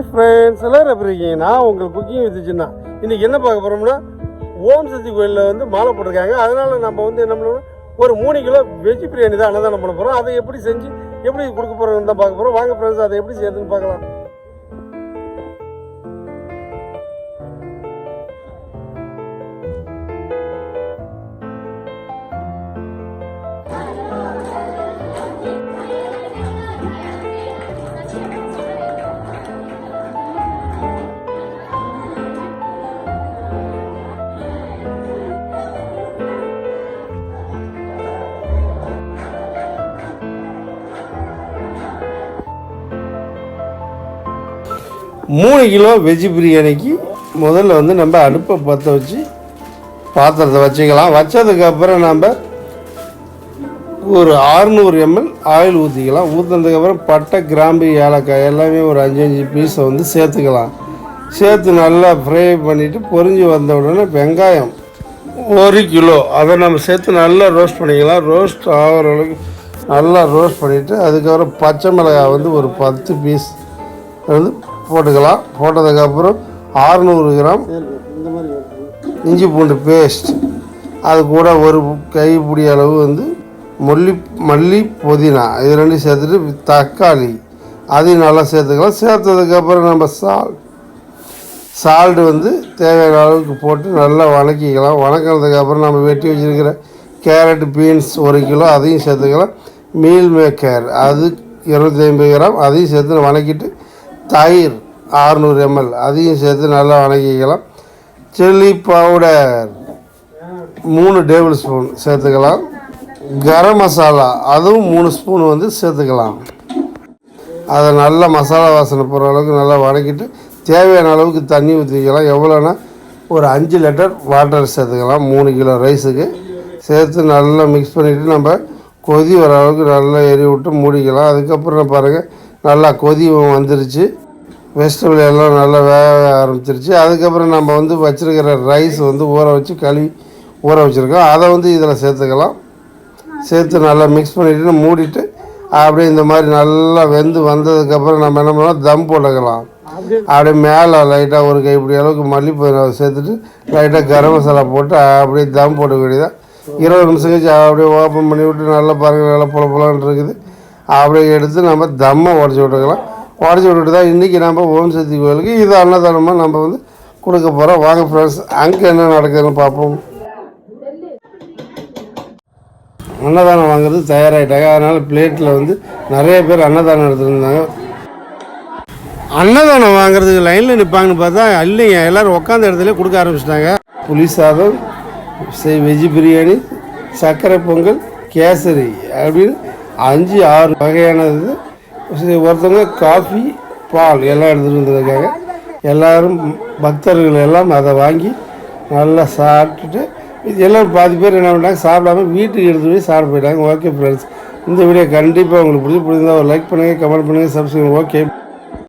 Hi friends எல்லாரும் எப்படி இருக்கீங்க? நான் உங்கள் குக்கிங் வித்துச்சுன்னா இன்றைக்கி என்ன பார்க்க போகிறோம்னா ஓம் சக்தி கோயிலில் வந்து மாலை போட்டிருக்காங்க. அதனால் நம்ம வந்து என்ன பண்ணணும்? ஒரு மூணு கிலோ வெஜ் பிரியாணி தான் அன்னதானம் பண்ண போகிறோம் அதை எப்படி செஞ்சு எப்படி கொடுக்க போகிறோம்னு தான் பார்க்க போகிறோம் வாங்க ஃப்ரெண்ட்ஸ் அதை எப்படி செய்யறதுன்னு பார்க்கலாம். மூணு கிலோ வெஜ் பிரியாணிக்கு முதல்ல வந்து நம்ம அடுப்பை பற்ற வச்சு பாத்திரத்தை வச்சுக்கலாம். வச்சதுக்கப்புறம் நம்ம ஒரு 600 எம்எல் ஆயில் ஊற்றிக்கலாம் ஊற்றினதுக்கப்புறம் பட்டை கிராம்பு ஏலக்காய் எல்லாமே ஒரு அஞ்சு அஞ்சு பீஸை வந்து சேர்த்துக்கலாம். சேர்த்து நல்லா ஃப்ரை பண்ணிவிட்டு பொரிஞ்சு வந்த உடனே வெங்காயம் ஒரு கிலோ. அதை நம்ம சேர்த்து நல்லா ரோஸ்ட் பண்ணிக்கலாம். ரோஸ்ட் ஆகிற அளவுக்கு நல்லா ரோஸ்ட் பண்ணிவிட்டு அதுக்கப்புறம் பச்சை மிளகாய் வந்து ஒரு பத்து பீஸ் வந்து போட்டுக்கலாம். போட்டதுக்கப்புறம் 600 கிராம் இஞ்சி பூண்டு பேஸ்ட் அது கூட ஒரு கைப்பிடி அளவு வந்து மல்லி மல்லி புதினா. இது ரெண்டையும் சேர்த்துட்டு தக்காளி. அதையும் நல்லா சேர்த்துக்கலாம். சேர்த்ததுக்கப்புறம் நம்ம சால் சால்ட்டு வந்து தேவையான அளவுக்கு போட்டு நல்லா வணக்கிக்கலாம். வணக்கினதுக்கப்புறம் நம்ம வெட்டி வச்சுருக்கிற கேரட் பீன்ஸ் ஒரு கிலோ அதையும் சேர்த்துக்கலாம். மீல் மேக்கர் அது இருபத்தி ஐம்பது கிராம். அதையும் சேர்த்து வணக்கிட்டு தயிர் 600 எம்எல் அதையும் சேர்த்து நல்லா வணக்கிக்கலாம். சில்லி பவுடர் மூணு டேபிள் ஸ்பூன் சேர்த்துக்கலாம். கரம் மசாலா அதுவும் மூணு ஸ்பூன் வந்து சேர்த்துக்கலாம். அதை நல்லா மசாலா வாசனை போகிற அளவுக்கு நல்லா வதக்கிட்டு தேவையான அளவுக்கு தண்ணி ஊற்றிக்கலாம் எவ்வளோன்னா ஒரு அஞ்சு லிட்டர் வாட்டர் சேர்த்துக்கலாம். மூணு கிலோ ரைஸுக்கு சேர்த்து நல்லா மிக்ஸ் பண்ணிவிட்டு நம்ம கொதி வர அளவுக்கு நல்லா எரி விட்டு மூடிக்கலாம். அதுக்கப்புறம் பாருங்கள் நல்லா கொதி வந்துருச்சு. வெஜிடபிள் எல்லாம் நல்லா வேக ஆரம்பிச்சிருச்சு. அதுக்கப்புறம் நம்ம வந்து வச்சுருக்கிற ரைஸ் வந்து ஊற வச்சு கழுவி ஊற வச்சுருக்கோம். அதை வந்து இதில் சேர்த்துக்கலாம். சேர்த்து நல்லா மிக்ஸ் பண்ணிவிட்டு மூடிட்டு அப்படியே இந்த மாதிரி நல்லா வெந்து வந்ததுக்கப்புறம் நம்ம என்ன பண்ணலாம்? தம் போட்டுக்கலாம். அப்படியே மேலே லைட்டாக ஒரு கைப்பிடி அளவுக்கு மல்லிப்பூ சேர்த்துட்டு லைட்டாக கரம் மசாலா போட்டு அப்படியே தம் போட்டுக்க வேண்டியதான் இருபது நிமிஷம் கழிச்சு அப்படியே ஓப்பன் பண்ணி விட்டு நல்லா பாருங்கள் நல்லா புல புலன்னு இருக்குது. அப்படி எடுத்து நம்ம தம்மை உடச்சி விட்டுக்கலாம். உடச்சி விட்டுட்டு தான் இன்றைக்கி நம்ம ஓம் சக்தி கோயிலுக்கு இது அன்னதானமாக நம்ம வந்து கொடுக்க போகிறோம் வாங்க ஃப்ரெண்ட்ஸ் அங்கே என்ன நடக்குதுன்னு பார்ப்போம். அன்னதானம் வாங்குறது தயாராகிட்டாங்க அதனால் பிளேட்டில் வந்து நிறைய பேர் அன்னதானம் எடுத்துருந்தாங்க அன்னதானம் வாங்குறதுக்கு லைனில் நிற்பாங்கன்னு பார்த்தா இல்லைங்க. எல்லோரும் உட்காந்த இடத்துல கொடுக்க ஆரம்பிச்சிட்டாங்க. புளி சாதம் செய் வெஜ் பிரியாணி சர்க்கரை பொங்கல் கேசரி அப்படின்னு அஞ்சு ஆறு வகையானது. ஒருத்தவங்க காஃபி பால் எல்லாம் எடுத்துகிட்டு வந்திருக்காங்க. எல்லோரும் பக்தர்கள் எல்லாம் அதை வாங்கி நல்லா சாப்பிட்டுட்டு இது எல்லாம் பாதி பேர் என்ன பண்ணாங்க சாப்பிடாம வீட்டுக்கு எடுத்து போய் சாப்பிட போயிட்டாங்க. ஓகே ஃப்ரெண்ட்ஸ் இந்த வீடியோ கண்டிப்பாக உங்களுக்கு பிடிச்சி பிடிச்சிருந்தா ஒரு லைக் பண்ணுங்கள் கமெண்ட் பண்ணுங்கள் சப்ஸ்கிரைப் ஓகே